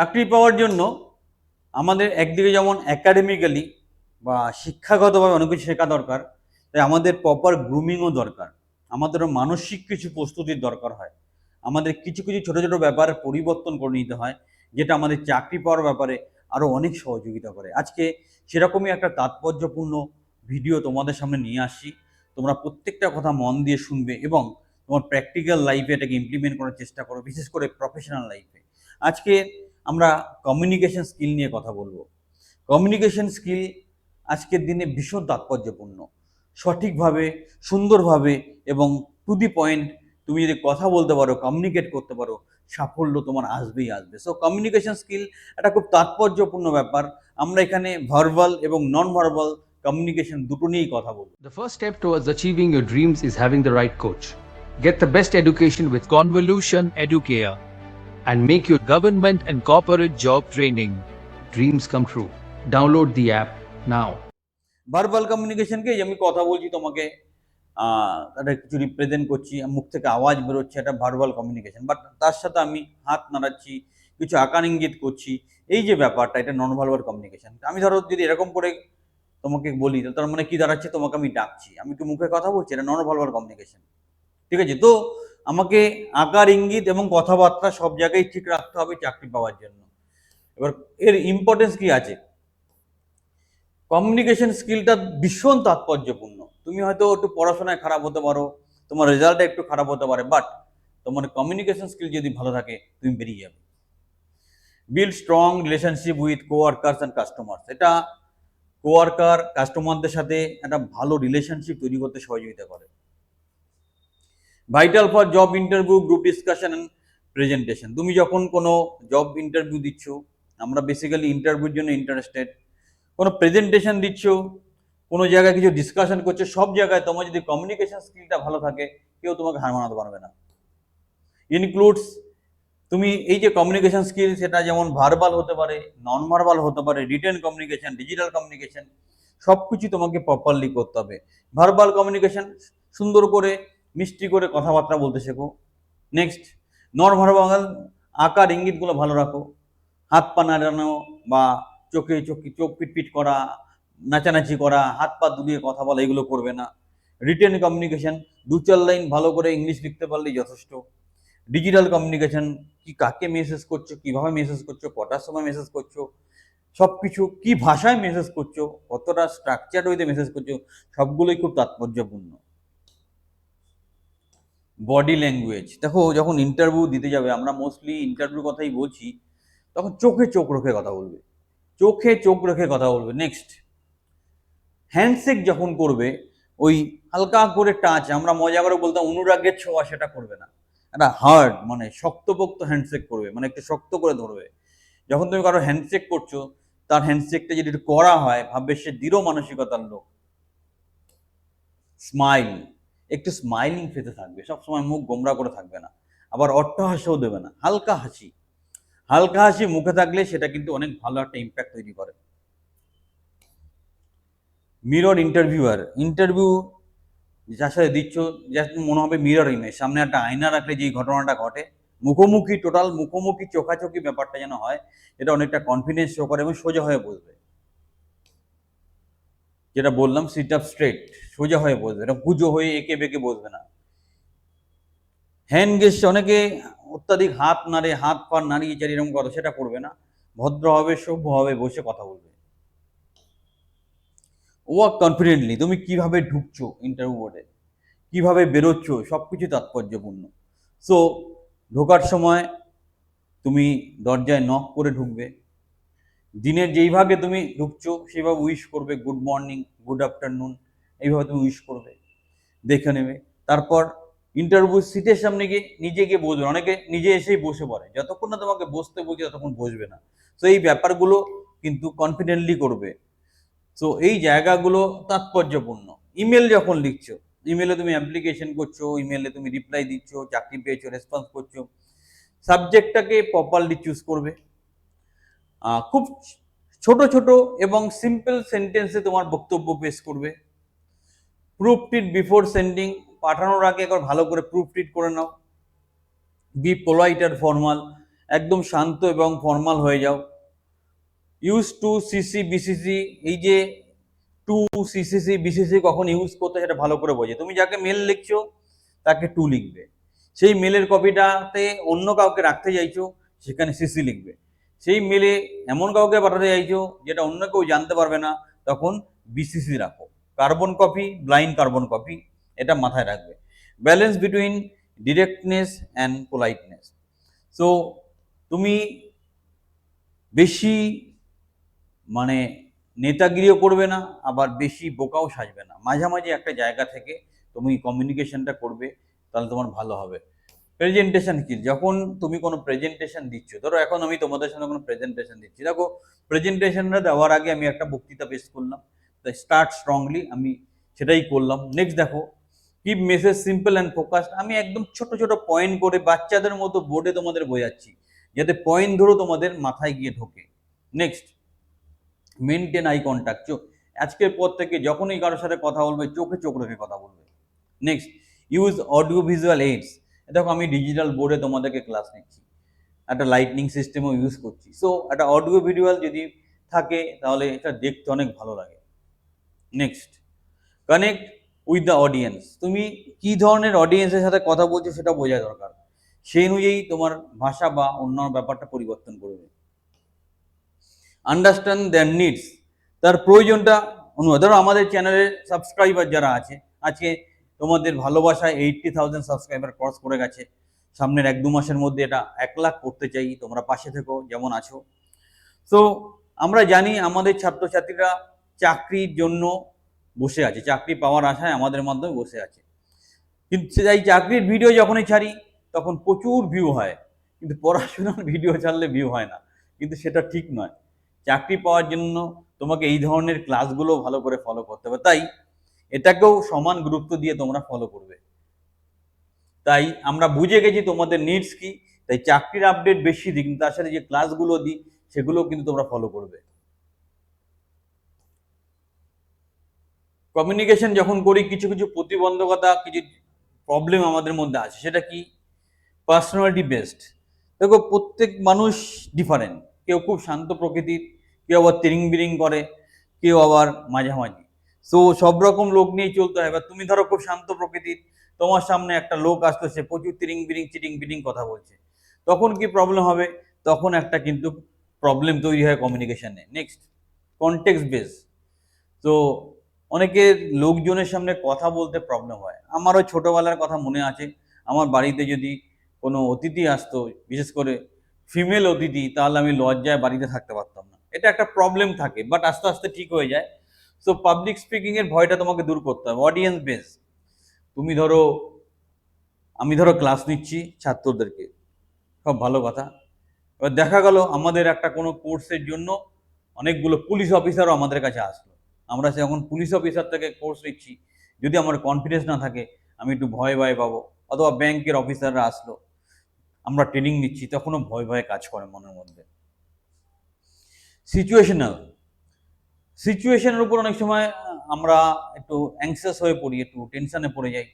চাকরি পাওয়ার জন্য আমাদের একদিকে যেমন অ্যাকাডেমিক্যালি বা শিক্ষাগতভাবে অনেক কিছু শেখা দরকার, তাই আমাদের প্রপার গ্রুমিংও দরকার। আমাদেরও মানসিক কিছু প্রস্তুতির দরকার হয়। আমাদের কিছু কিছু ছোটো ছোটো ব্যাপারে পরিবর্তন করে নিতে হয়, যেটা আমাদের চাকরি পাওয়ার ব্যাপারে আরও অনেক সহযোগিতা করে। আজকে সেরকমই একটা তাৎপর্যপূর্ণ ভিডিও তোমাদের সামনে নিয়ে আসি। তোমরা প্রত্যেকটা কথা মন দিয়ে শুনবে এবং তোমার প্র্যাকটিক্যাল লাইফে এটাকে ইমপ্লিমেন্ট করার চেষ্টা করো, বিশেষ করে প্রফেশনাল লাইফে আজকে আমরা কমিউনিকেশন স্কিল নিয়ে কথা বলব। কমিউনিকেশন স্কিল আজকের দিনে ভীষণ তাৎপর্যপূর্ণ। সঠিকভাবে, সুন্দরভাবে এবং টু দি পয়েন্ট তুমি যদি কথা বলতে পারো কমিউনিকেট করতে পারো, সাফল্য তোমার আসবেই আসবে। সো কমিউনিকেশন স্কিল একটা খুব তাৎপর্যপূর্ণ ব্যাপার। আমরা এখানে ভার্বাল এবং নন ভার্বাল কমিউনিকেশন দুটো নিয়েই কথা বলব। The first step towards achieving your dreams is having the right coach get the best education with convolution Educare. And make your government and corporate job training. Dreams come true. Download the app now. Verbal কমিউনিকেশনকে আমি কথা বলছি তোমাকে একটা কিছু represent করছি মুখ থেকে আওয়াজ বেরোচ্ছে এটা ভার্বাল কমিউনিকেশন বাট তার সাথে আমি হাত নাড়াচ্ছি কিছু আকার ইঙ্গিত করছি এই যে ব্যাপারটা এটা নন ভার্বাল কমিউনিকেশন আমি ধরো যদি এরকম করে তোমাকে বলি তার মানে কি দাঁড়াচ্ছে তোমাকে আমি ডাকছি আমি কি মুখে কথা বলছি এটা নন ভার্বাল কমিউনিকেশন ঠিক আছে তো আমাকে আকার ইঙ্গিত এবং কথাবার্তা সব জায়গায় ঠিক রাখতে হবে চাকরি পাওয়ার জন্য। এবার এর ইম্পর্টেন্স কি আছে? কমিউনিকেশন স্কিলটা ভীষণ তাৎপর্যপূর্ণ। তুমি হয়তো একটু পড়াশোনায় খারাপ হতে পারো, তোমার রেজাল্টটা একটু খারাপ হতে পারে বাট তোমার কমিউনিকেশন স্কিল যদি ভালো থাকে, তুমি বেরিয়ে যাবে। Build strong relationship with coworkers and customers এটা কোয়ার্কার কাস্টমারদের সাথে একটা ভালো রিলেশনশিপ তৈরি করতে সহযোগিতা করে। Vital for job interview group discussion and presentation তুমি যখন কোনো জব ইন্টারভিউ দিচ্ছ, আমরা বেসিক্যালি ইন্টারভিউর জন্য ইন্টারেস্টেড কোনো প্রেজেন্টেশন দিচ্ছ, কোনো জায়গায় কিছু ডিসকাশন করছ, সব জায়গায় তোমার যদি কমিউনিকেশন স্কিলটা ভালো থাকে, কেউ তোমাকে হার মানাতে পারবে না। ইনক্লুডস তুমি এই যে কমিউনিকেশন স্কিল সেটা যেমন ভার্বাল হতে পারে নন ভার্বাল হতে পারে রিটেন কমিউনিকেশন ডিজিটাল কমিউনিকেশন সব কিছু তোমাকে প্রপারলি করতে হবে। ভার্বাল কমিউনিকেশন সুন্দর করে মিষ্টি করে কথাবার্তা বলতে শেখো। নেক্সট নন ভার্বাল আকার ইঙ্গিতগুলো ভালো রাখো। হাত পা নাড়ানো বা চোখে চোখে চোখ পিটপিট করা, নাচানাচি করা, হাত পা দুলিয়ে কথা বলা, এগুলো করবে না। রিটেন কমিউনিকেশন দু চার লাইন ভালো করে ইংলিশ লিখতে পারলেই যথেষ্ট। ডিজিটাল কমিউনিকেশন কি কাকে মেসেজ করছ, কীভাবে মেসেজ করছ, কটার সময় মেসেজ করছ সব কিছু কী ভাষায় মেসেজ করছ, কতটা স্ট্রাকচার ওইতে মেসেজ করছ, সবগুলোই খুব তাৎপর্যপূর্ণ। বডি ল্যাঙ্গুয়েজ দেখো, যখন ইন্টারভিউ দিতে যাবে, আমরা মোস্টলি ইন্টারভিউ কথাই বলছি, তখন চোখে চোখ রেখে কথা বলবে। চোখে চোখ রেখে কথা বলবে। নেক্সট হ্যান্ডশেক যখন করবে, ওই হালকা করে টাচ আমরা মজা করে বলতাম, অনুরাগের ছোঁয়া সেটা করবে না। একটা হার্ড মানে শক্তপোক্ত হ্যান্ডশেক করবে মানে একটু শক্ত করে ধরবে। যখন তুমি কারও হ্যান্ডশেক করছ, তার হ্যান্ডশেকটা যদি করা হয়, ভাববে সে দৃঢ় মানসিকতার লোক। স্মাইল একটু স্মাইলিং ফেতে থাকবে। সবসময় মুখ গোমরা করে থাকবে না। আবার অট্টহাস্যও দেবে না। হালকা হাসি। হালকা হাসি মুখে থাকলে সেটা কিন্তু অনেক ভালো একটা ইম্প্যাক্ট তৈরি করে। মিরর ইন্টারভিউয়ার ইন্টারভিউ যার সাথে দিচ্ছ, যার মনে হবে মিরর ইমেজ সামনে একটা আয়না রাখলে যেই ঘটনাটা ঘটে, মুখোমুখি টোটাল মুখোমুখি চোখাচোখি ব্যাপারটা যেন হয়, এটা অনেকটা কনফিডেন্স শো করে এবং সোজা হয়ে বসবে। যেটা বললাম সিট আপ স্ট্রেট সোজা হয়ে বসবে, এটা পুজো হয়ে এঁকে বেঁকে বসবে না। হ্যান্ড গেস্ট অনেকে অত্যাধিক হাত নাড়ে, হাত পা নাড়িয়ে চাড়িয়ে এরকম কথা সেটা করবে না। ভদ্রভাবে সভ্যভাবে বসে কথা বলবে। ওয়ার্ক কনফিডেন্টলি তুমি কীভাবে ঢুকছো ইন্টারভিউ বোর্ডে কীভাবে বেরোচ্ছ? সব কিছু তাৎপর্যপূর্ণ। সো ঢোকার সময় তুমি দরজায় নক করে ঢুকবে। দিনের যেই ভাগে তুমি ঢুকছো সেইভাবে উইশ করবে গুড মর্নিং গুড আফটারনুন এইভাবে তুমি উইশ করবে, দেখে নেবে। তারপর ইন্টারভিউ সিটের সামনে গিয়ে নিজে গিয়ে বসবে অনেকে নিজে এসেই বসে পড়ে। যতক্ষণ না তোমাকে বসতে বলছে, ততক্ষণ বসবে না। তো এই ব্যাপারগুলো কিন্তু কনফিডেন্টলি করবে। তো এই জায়গাগুলো তাৎপর্যপূর্ণ। ইমেল যখন লিখছো ইমেলে তুমি অ্যাপ্লিকেশন করছ ইমেলে তুমি রিপ্লাই দিচ্ছ, চাকরি পেয়েছ রেসপন্স করছ সাবজেক্টটাকে প্রপারলি চুজ করবে। খুব ছোট ছোট এবং সিম্পল সেন্টেন্সে তোমার বক্তব্য পেশ করবে। প্রুফ টিট বিফোর সেন্ডিং পাঠানোর আগে একবার ভালো করে প্রুফ টিট করে নাও। বি পোলাইট আর ফর্মাল একদম শান্ত এবং ফর্মাল হয়ে যাও। ইউজ টু সিসি বিসিসি এই যে টু সিসিসি বিসিসি কখন ইউজ করতে সেটা ভালো করে বোঝে। তুমি যাকে মেল লিখছো, তাকে টু লিখবে। সেই মেলের কপিটাতে অন্য কাউকে রাখতে চাইছো, সেখানে সিসি লিখবে। সেই মেলে এমন কাউকে পাঠাতে চাইছো যেটা অন্য কেউ জানতে পারবে না, তখন বিসিসি রাখো। Carbon copy blind carbon copy এটা মাথায় রাখবে। Balance between directness and politeness so তুমি বেশি মানে নেতাগিরিও করবে না, আবার বেশি বোকাও সাজবে না। মাঝামাঝি একটা জায়গা থেকে তুমি কমিউনিকেশনটা করবে, তাহলে তোমার ভালো হবে। প্রেজেন্টেশন কি? যখন তুমি কোনো প্রেজেন্টেশন দিচ্ছ, ধরো এখন আমি তোমাদের সামনে কোনো প্রেজেন্টেশন দিচ্ছি। দেখো প্রেজেন্টেশনটা দেওয়ার আগে আমি একটা বক্তৃতা পেশ করলাম। তাই স্টার্ট স্ট্রংলি আমি সেটাই করলাম। নেক্সট দেখো keep message simple and focus আমি একদম ছোট ছোট পয়েন্ট করে বাচ্চাদের মতো বোর্ডে তোমাদের বোঝাচ্ছি, যাতে পয়েন্ট ধরো তোমাদের মাথায় গিয়ে ঢোকে। নেক্সট মেনটেন আই কন্ট্যাক্ট চোখ, আজকের পর থেকে যখনই কারোর সাথে কথা বলবে, চোখে চোখ রেখে কথা বলবে। Next use audio visual aids দেখো, আমি ডিজিটাল বোর্ডে তোমাদেরকে ক্লাস নিচ্ছি। একটা লাইটনিং সিস্টেমও ইউজ করছি। সো একটা অডিও ভিজুয়াল যদি থাকে, তাহলে এটা দেখতে অনেক ভালো লাগে। Next connect with the audience তুমি কি ধরনের অডিয়েন্সের সাথে কথা বলছো সেটা বোঝা দরকার। সেই অনুযায়ী তোমার ভাষা বা অন্যান্য ব্যাপারটা পরিবর্তন করবে আন্ডারস্ট্যান্ড দ্যার নিডস তার প্রয়োজনটা অনুভব। ধরো, আমাদের চ্যানেলের সাবস্ক্রাইবার যারা আছে, আজকে তোমাদের ভালোবাসায় এইটটি থাউজেন্ড সাবস্ক্রাইবার ক্রস করে গেছে। সামনের এক দু মাসের মধ্যে এটা এক লাখ করতে চাই, তোমরা পাশে থেকো, যেমন আছো। তো আমরা জানি আমাদের ছাত্রছাত্রীরা চাকরির জন্য বসে আছে, চাকরি পাওয়ার আশায় আমাদের মাধ্যমে বসে আছে। কিন্তু এই চাকরির ভিডিও যখনই ছাড়ি, তখন প্রচুর ভিউ হয়। কিন্তু পড়াশোনার ভিডিও ছাড়লে ভিউ হয় না। কিন্তু সেটা ঠিক নয়। চাকরি পাওয়ার জন্য তোমাকে এই ধরনের ক্লাসগুলো ভালো করে ফলো করতে হবে। তাই এটাকেও সমান গুরুত্ব দিয়ে তোমরা ফলো করবে। তাই আমরা বুঝে গেছি তোমাদের নিডস কি, তাই চাকরির আপডেট বেশি দিই কিন্তু তার সাথে যে ক্লাসগুলো দিই সেগুলো কিন্তু তোমরা ফলো করবে। কমিউনিকেশন যখন করি, কিছু কিছু প্রতিবন্ধকতা, কিছু প্রবলেম আমাদের মধ্যে আছে, সেটা কি? পার্সোনালিটি বেসড দেখো, প্রত্যেক মানুষ ডিফারেন্ট কেউ খুব শান্ত প্রকৃতির, কেউ আবার তিরিং বিরিং করে, কেউ আবার মাঝামাঝি। সো সব রকম লোক নিয়েই চলতে হয় এবার তুমি ধরো খুব শান্ত প্রকৃতির, তোমার সামনে একটা লোক আসতো, সে প্রচুর তিরিং বিরিং, চিটিং বিটিং কথা বলছে। তখন কি প্রবলেম হবে? তখন একটা কিন্তু প্রবলেম তৈরি হয় কমিউনিকেশনে নেক্সট কনটেক্সট বেস তো অনেকের লোকজনের সামনে কথা বলতে প্রবলেম হয়। আমারও ছোটোবেলার কথা মনে আছে। আমার বাড়িতে যদি কোনো অতিথি আসতো, বিশেষ করে ফিমেল অতিথি, তাহলে আমি লজ্জায় বাড়িতে থাকতে পারতাম না। এটা একটা প্রবলেম থাকে বাট আস্তে আস্তে ঠিক হয়ে যায়। সো পাবলিক স্পিকিং এর ভয়টা তোমাকে দূর করতে হবে। অডিয়েন্স বেস তুমি ধরো, আমি ধরো ক্লাস নিচ্ছি ছাত্রদেরকে। সব ভালো কথা। এবার দেখা গেল, আমাদের একটা কোনো কোর্সের জন্য অনেকগুলো পুলিশ অফিসারও আমাদের কাছে আসলো। আমরা যখন পুলিশ অফিসার থেকে কোর্স নিচ্ছি। যদি আমার কনফিডেন্স না থাকে, আমি একটু ভয় ভয় পাবো। অথবা ব্যাংকের অফিসাররা আসলো। আমরা ট্রেনিং নিচ্ছি, তখনও ভয় ভয় কাজ করে মনের মধ্যে। সিচুয়েশনাল সিচুয়েশনের উপর অনেক সময় আমরা একটু অ্যাংসাস হয়ে পড়ি, একটু টেনশনে পড়ে যাই।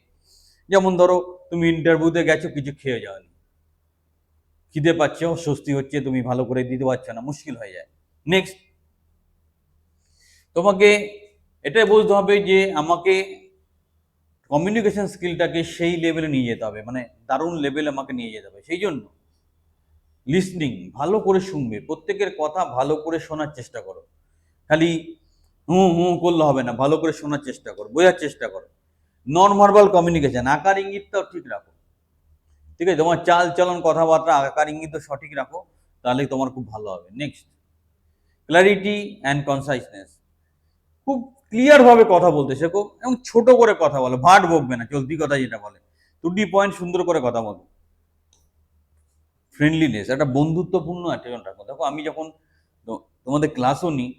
যেমন ধরো, তুমি ইন্টারভিউতে গেছো, কিছু খেয়ে যাওনি। খিদে পাচ্ছে স্বস্তি হচ্ছে, তুমি ভালো করে দিতে পারছ না, মুশকিল হয়ে যায়। নেক্সট তোমাকে এটাই বুঝতে হবে যে, আমাকে কমিউনিকেশন স্কিলটাকে সেই লেভেলে নিয়ে যেতে হবে মানে দারুণ লেভেলে আমাকে নিয়ে যেতে হবে। সেই জন্য লিসনিং ভালো করে শুনবে, প্রত্যেকের কথা ভালো করে শোনার চেষ্টা করো। খালি হুঁ হুঁ করলে হবে না, ভালো করে শোনার চেষ্টা করো, বোঝার চেষ্টা করো। নন ভার্বাল কমিউনিকেশন আকার ইঙ্গিতটাও ঠিক রাখো। ঠিক আছে, তোমার চাল চলন কথাবার্তা, আকার ইঙ্গিত সঠিক রাখো, তাহলে তোমার খুব ভালো হবে। নেক্সট ক্ল্যারিটি অ্যান্ড কনসাইসনেস খুব ক্লিয়ারভাবে কথা বলতে শেখো এবং ছোট করে কথা বলো, ভাট বকবে না, চলতি কথা যেটা বলে। দুটি পয়েন্ট সুন্দর করে কথা বলো। ফ্রেন্ডলিনেস একটা বন্ধুত্বপূর্ণ অ্যাটেনশন রাখো। দেখো, আমি যখন তোমাদের ক্লাসও নিই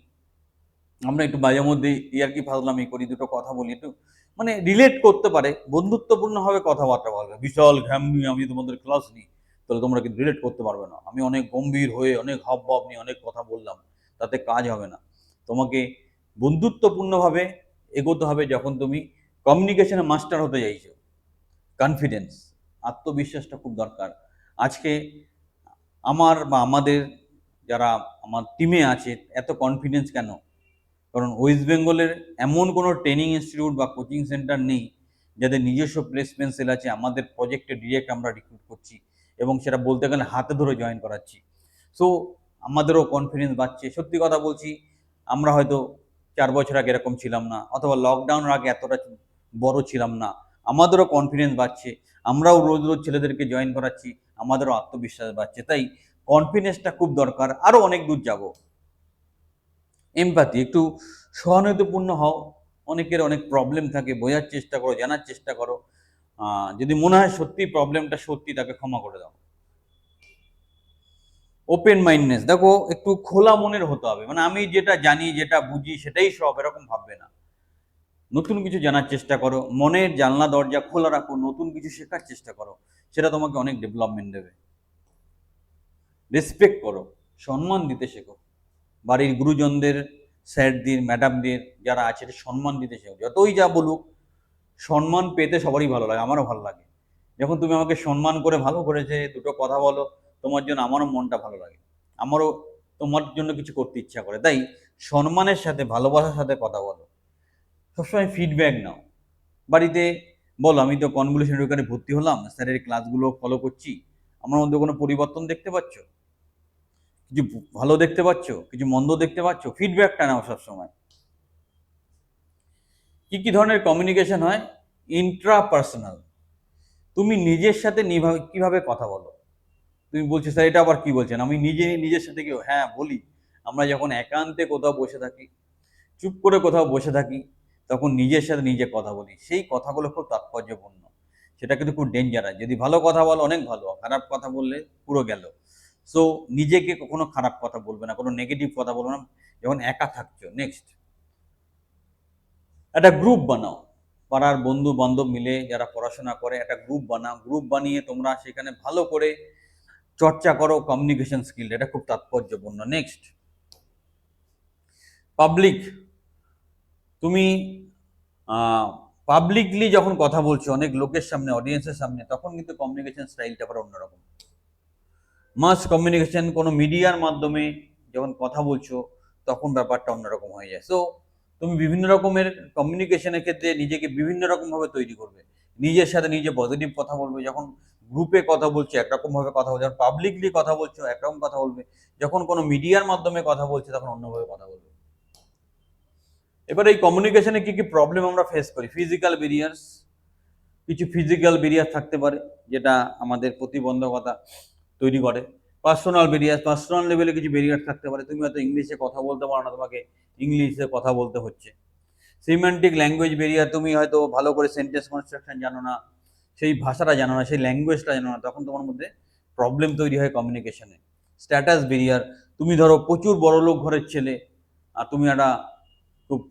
আমরা একটু মাঝে মধ্যে ইয়ার্কি ফাজলামি করি দুটো কথা বলি একটু মানে রিলেট করতে পারে, বন্ধুত্বপূর্ণভাবে কথাবার্তা বলবে। বিশাল ঘ্যাম নিয়ে আমি তোমাদের ক্লাস নিই, তাহলে তোমরা কিন্তু রিলেট করতে পারবে না। আমি অনেক গম্ভীর হয়ে, অনেক হাব ভাব নিয়ে অনেক কথা বললাম, তাতে কাজ হবে না। তোমাকে বন্ধুত্বপূর্ণভাবে এগোতে হবে যখন তুমি কমিউনিকেশনে মাস্টার হতে চাইছো। কনফিডেন্স আত্মবিশ্বাসটা খুব দরকার। আজকে আমার বা আমাদের যারা আমার টিমে আছে, এত কনফিডেন্স কেন? কারণ ওয়েস্ট বেঙ্গলের এমন কোনো ট্রেনিং ইনস্টিটিউট বা কোচিং সেন্টার নেই যাদের নিজস্ব প্লেসমেন্ট সেল আছে, আমাদের প্রজেক্টে ডিরেক্ট আমরা রিক্রুট করছি এবং সেটা বলতে গেলে হাতে ধরে জয়েন করাচ্ছি। সো আমাদেরও কনফিডেন্স বাড়ছে। সত্যি কথা বলছি, আমরা হয়তো চার বছর আগে এরকম ছিলাম না, অথবা লকডাউনের আগে এতটা বড় ছিলাম না। আমাদেরও কনফিডেন্স বাড়ছে, আমরাও রোজ রোজ ছেলেদেরকে জয়েন করাচ্ছি, আমাদেরও আত্মবিশ্বাস বাড়ছে। তাই কনফিডেন্সটা খুব দরকার আরও অনেক দূর যাব। এমপাতি একটু সহানুভূতিপূর্ণ হও। অনেকের অনেক প্রবলেম থাকে, বোঝার চেষ্টা করো, জানার চেষ্টা করো। যদি মনে হয় সত্যি প্রবলেমটা সত্যি, তাকে ক্ষমা করে দাও। ওপেন মাইন্ডনেস দেখো, একটু খোলা মনের হতে হবে। মানে আমি যেটা জানি, যেটা বুঝি, সেটাই সব, এরকম ভাববে না। নতুন কিছু জানার চেষ্টা করো, মনের জানলা, দরজা খোলা রাখো, নতুন কিছু শেখার চেষ্টা করো, সেটা তোমাকে অনেক ডেভেলপমেন্ট দেবে। রেসপেক্ট করো, সম্মান দিতে শেখো। বাড়ির গুরুজনদের, স্যারদের, ম্যাডামদের যারা আছে সম্মান দিতে শেখো যতই যা বলুক, সম্মান পেতে সবারই ভালো লাগে, আমারও ভালো লাগে। যখন তুমি আমাকে সম্মান করে ভালো করেছে, দুটো কথা বলো, তোমার জন্য আমারও মনটা ভালো লাগে। আমারও তোমার জন্য কিছু করতে ইচ্ছা করে। তাই সম্মানের সাথে, ভালোবাসার সাথে কথা বলো। সবসময় ফিডব্যাক নাও। বাড়িতে বলো, আমি তো কনভলিউশন এডুকেশনে ভর্তি হলাম, স্যারের ক্লাসগুলো ফলো করছি। আমার মধ্যে কোনো পরিবর্তন দেখতে পাচ্ছ? কিছু ভালো দেখতে পাচ্ছ, কিছু মন্দ দেখতে পাচ্ছ? ফিডব্যাকটা নাও সবসময়। কি কি ধরনের কমিউনিকেশন হয়? ইন্ট্রাপার্সোনাল তুমি নিজের সাথে কীভাবে কথা বলো? তুমি বলছো, স্যার, এটা আবার কি বলছেন? আমি নিজে, নিজের সাথে কেউ হ্যাঁ বলি। আমরা যখন একান্তে কোথাও বসে থাকি, চুপ করে কোথাও বসে থাকি, তখন নিজের সাথে নিজে কথা বলি। সেই কথাগুলো খুব তাৎপর্যপূর্ণ। সেটা কিন্তু খুব ডেঞ্জারাস যদি ভালো কথা বলো, অনেক ভালো। খারাপ কথা বললে পুরো গেল। সো নিজেকে কখনো খারাপ কথা বলবে না, কোনো নেগেটিভ কথা বলবে না, যখন একা থাকছো নেক্সট একটা গ্রুপ বানাও। পাড়ার বন্ধু বান্ধব মিলে যারা পড়াশোনা করে, একটা গ্রুপ বানাও। গ্রুপ বানিয়ে তোমরা সেখানে ভালো করে চর্চা করো কমিউনিকেশন স্কিল এটা খুব তাৎপর্যপূর্ণ। নেক্সট পাবলিক তুমি পাবলিকলি যখন কথা বলছো, অনেক লোকের সামনে অডিয়েন্সের সামনে, তখন কিন্তু কমিউনিকেশন স্টাইলটা আবার অন্যরকম। মাস কমিউনিকেশন কোনো মিডিয়ার মাধ্যমে যখন কথা বলছো, তখন ব্যাপারটা অন্যরকম হয়ে যায়। সো তুমি বিভিন্ন রকমের কমিউনিকেশনের ক্ষেত্রে নিজেকে বিভিন্ন রকম ভাবে তৈরি করবে। নিজের সাথে নিজে পজিটিভ কথা বলবে। যখন গ্রুপে কথা বলছো একরকম ভাবে কথা বলছো যখন পাবলিকলি কথা বলছো, একরকম কথা বলবে। যখন কোনো মিডিয়ার মাধ্যমে কথা বলছে, তখন অন্যভাবে কথা বলবে। এবার এই কমিউনিকেশনে কি কি প্রবলেম আমরা ফেস করি? ফিজিক্যাল বেরিয়ার্স কিছু ফিজিক্যাল বেরিয়ার থাকতে পারে, যেটা আমাদের প্রতিবন্ধকতা। তৈরি করে। পার্সোনাল বেরিয়ার পার্সোনাল লেভেলে কিছু বেরিয়ার থাকতে পারে। তুমি হয়তো ইংলিশে কথা বলতে পারো না, তোমাকে ইংলিশে কথা বলতে হচ্ছে। সিমেন্টিক ল্যাঙ্গুয়েজ বেরিয়ার তুমি হয়তো ভালো করে সেন্টেন্স কনস্ট্রাকশন জানো না, সেই ভাষাটা জানো না, সেই ল্যাঙ্গুয়েজটা জানো না, তখন তোমার মধ্যে প্রবলেম তৈরি হয় কমিউনিকেশনে স্ট্যাটাস বেরিয়ার তুমি ধরো প্রচুর বড় লোক ঘরের ছেলে, আর তুমি একটা খুব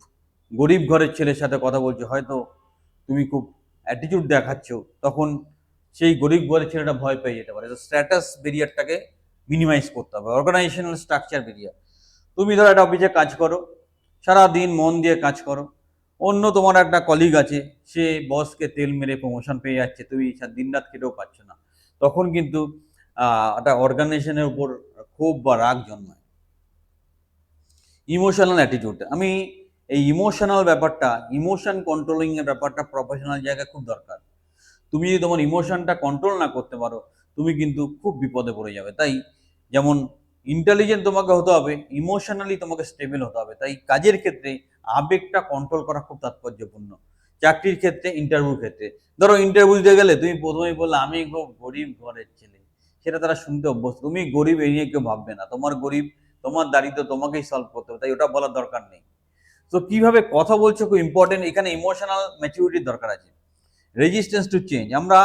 গরিব ঘরের ছেলের সাথে কথা বলছো, হয়তো তুমি খুব অ্যাটিটিউড দেখাচ্ছ, তখন সেই গরিব ঘরের ছেলেটা ভয় পেয়ে যেতে পারে। স্ট্যাটাস বেরিয়ারটাকে মিনিমাইজ করতে হবে। অর্গানাইজেশনাল স্ট্রাকচার বেরিয়ার তুমি ধরো একটা অফিসে কাজ করো সারা দিন মন দিয়ে কাজ করো। অন্য তোমার একটা কলিগ আছে, সে বসকে তেল মেরে প্রমোশন পেয়ে যাচ্ছে, তুমি দিন রাত খেটেও পাচ্ছ না। তখন কিন্তু একটা অর্গানাইজেশনের উপর ক্ষোভ বা রাগ জন্মায়। ইমোশনাল অ্যাটিটিউড আমি এই ইমোশনাল ব্যাপারটা ইমোশন কন্ট্রোলিং এর ব্যাপারটা প্রফেশনাল জায়গায় খুব দরকার। তুমি যদি তোমার ইমোশনটা কন্ট্রোল না করতে পারো, তুমি কিন্তু খুব বিপদে পড়ে যাবে। তাই যেমন ইন্টেলিজেন্ট তোমাকে হতে হবে ইমোশনালি তোমাকে স্টেবল হতে হবে। তাই কাজের ক্ষেত্রে আবেগটা কন্ট্রোল করা খুব তাৎপর্যপূর্ণ। চাকরির ক্ষেত্রে ইন্টারভিউর ক্ষেত্রে। ধরো ইন্টারভিউ দিতে গেলে তুমি প্রথমেই বললে, আমি খুব গরিব ঘরের ছেলে। সেটা তারা শুনতে অভ্যস্ত। তুমি গরিব এই নিয়ে কেউ ভাববে না। তোমার গরিব, তোমার দারিদ্র তোমাকেই সলভ করতে হবে। তাই ওটা বলার দরকার নেই। তো কীভাবে কথা বলছো খুব ইম্পর্টেন্ট এখানে ইমোশনাল ম্যাচুরিটির দরকার আছে। রেজিস্ট্যান্স টু চেঞ্জ আমরা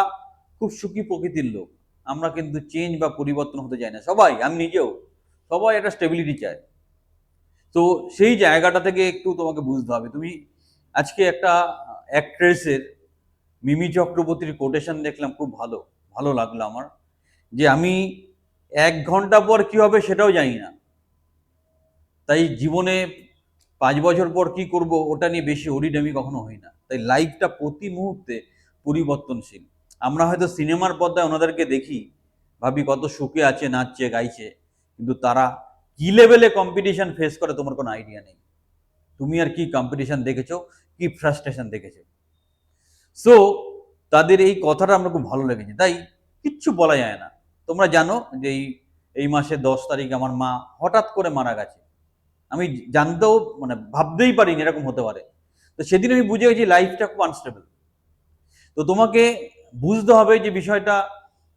খুব সুখী প্রকৃতির লোক। আমরা কিন্তু চেঞ্জ বা পরিবর্তন হতে চাই না। সবাই, আমি নিজেও, সবাই একটা স্টেবিলিটি চায় তো সেই জায়গাটা থেকে একটু তোমাকে বুঝতে হবে। তুমি আজকে একটা অ্যাক্ট্রেসের মিমি চক্রবর্তীর কোটেশন দেখলাম, খুব ভালো ভালো লাগল আমার। যে আমি এক ঘণ্টা পর কি হবে সেটাও জানি না। তাই জীবনে পাঁচ বছর পর কি করব, ওটা নিয়ে বেশি ওরিড আমি কখনো হই না। তাই লাইফটা প্রতি মুহূর্তে পরিবর্তনশীল। আমরা হয়তো সিনেমার পর্দায় ওনাদেরকে দেখি, ভাবি কত সুখে আছে, নাচছে, গাইছে, কিন্তু তারা কি লেভেলে কম্পিটিশন ফেস করে তোমার কোনো আইডিয়া নেই। তুমি আর কি কম্পিটিশন দেখেছ, কি ফ্রাস্ট্রেশন দেখেছ? সো তাদের এই কথাটা আমার খুব ভালো লেগেছে। তাই কিচ্ছু বলা যায় না। তোমরা জানো যে এই এই মাসে দশ তারিখ আমার মা হঠাৎ করে মারা গেছে। আমি জানতেও মানে ভাবতেই পারিনি এরকম হতে পারে। তো সেদিন আমি বুঝে গেছি লাইফটা খুব আনস্টেবল তো তোমাকে বুঝতে হবে যে বিষয়টা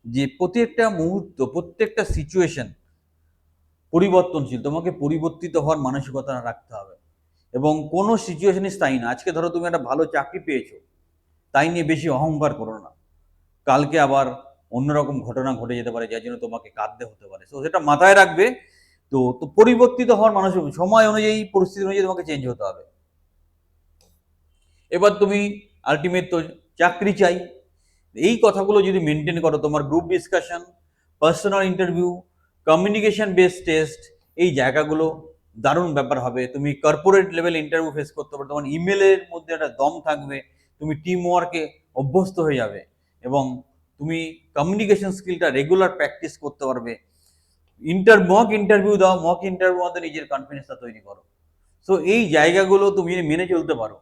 যে প্রত্যেকটা মুহূর্ত, প্রত্যেকটা সিচুয়েশন পরিবর্তনশীল, তোমাকে পরিবর্তিত হওয়ার মানসিকতা রাখতে হবে। এবং কোনো সিচুয়েশনই স্থায়ী না। আজকে ধরো তুমি একটা ভালো চাকরি পেয়েছ, তাই নিয়ে বেশি অহংকার করো না। কালকে আবার অন্যরকম ঘটনা ঘটে যেতে পারে, যার জন্য তোমাকে কাঁদতে হতে পারে। তো সেটা মাথায় রাখবে। তো তো পরিবর্তিত হওয়ার মানুষ সময় অনুযায়ী, পরিস্থিতি অনুযায়ী তোমাকে চেঞ্জ হতে হবে। এবার তুমি আলটিমেট তো চাকরি চাই। এই কথাগুলো যদি মেনটেন করো, তোমার group discussion personal interview communication based test এই জায়গাগুলো দারুণ ব্যাপার হবে। তুমি কর্পোরেট লেভেল ইন্টারভিউ ফেস করতে পারো, তোমার ইমেলের মধ্যে একটা দম থাকবে, তুমি টিম ওয়ার্কে অভ্যস্ত হয়ে যাবে এবং তুমি কমিউনিকেশন স্কিলটা রেগুলার প্র্যাকটিস করতে পারবে। ইন্টার মক ইন্টারভিউ দাও মক ইন্টারভিউ মধ্যে নিজের কনফিডেন্সটা তৈরি করো। সো এই জায়গাগুলো তুমি মেনে চলতে পারো।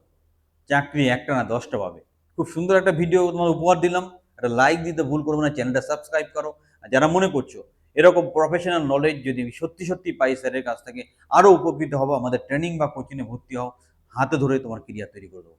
চাকরি একটা না দশটা পাবে। খুব সুন্দর একটা ভিডিও তোমার উপহার দিলাম। একটা লাইক দিতে ভুল করব না চ্যানেলটা সাবস্ক্রাইব করো। আর যারা মনে করছ এরকম প্রফেশনাল নলেজ যদি সত্যি সত্যি পাই স্যারের কাছ থেকে আরও উপকৃত হব, আমাদের ট্রেনিং বা কোচিংয়ে ভর্তি হও, হাতে ধরে তোমার ক্রিয়া তৈরি করে দেবো।